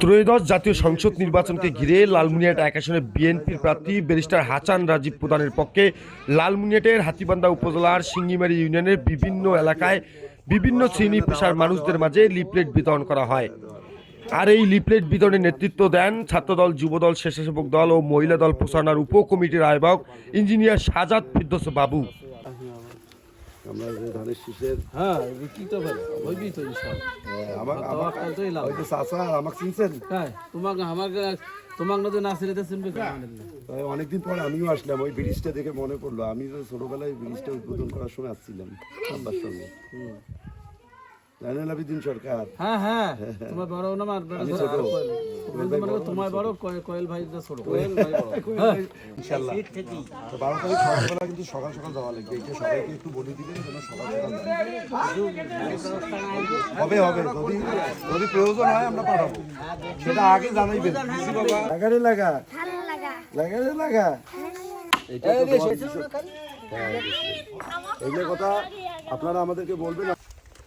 ত্রয়োদশ জাতীয় সংসদ নির্বাচনকে ঘিরে লালমুনিয়াট এক আসনে বিএনপির প্রার্থী ব্যারিস্টার হাসান রাজীব প্রধানের পক্ষে লালমুনিয়াটের হাতিবান্ধা উপজেলার সিঙ্গিমারি ইউনিয়নের বিভিন্ন এলাকায় বিভিন্ন শ্রেণি পেশার মানুষদের মাঝে লিফলেট বিতরণ করা হয়। আর এই লিফলেট বিতরণে নেতৃত্ব দেন ছাত্রদল, যুবদল, স্বেচ্ছাসেবক দল ও মহিলা দল প্রচারণার উপকমিটির আহ্বায়ক ইঞ্জিনিয়ার সাজাদ ফিরদোস বাবু। আমরা যে ধানের শীষের হ্যাঁ কি তো ভাই? হইবি তো ইনশাল আমার তো আমার চাচা আমাকে চিনছেন? হ্যাঁ তোমাকে আমার তোমাকে নদী না ছেড়ে শুনবে তাই অনেকদিন পর আমিও আসলাম ওই ব্রিজটা দেখে মনে পড়ল। আমি তো ছোটবেলায় ব্রিজটা উদ্বোধন করার সময় আসছিলাম সঙ্গে। জানেন আবিদিন সরকার। হ্যাঁ হ্যাঁ। তোমার বড় না মার বড় ছোট। মানে তোমার বড় কয়েল- কয়েল ভাই ছোট। কয়েল ভাই বড়। হ্যাঁ। তো বারো তারিখ সকালবেলা কিন্তু সকাল সকাল যাওয়া লাগবে। এটা সবাইকে একটু বলে দিবেন যেন সকাল সকাল হবে হবে। যদি যদি প্রয়োজন হয় আমরা পাঠাবো। সেটা আগে জানাইবেন। লাগারে লাগা। লাগারে লাগা। এটা তো এইগুলো কথা আপনারা আমাদেরকে বলবেন।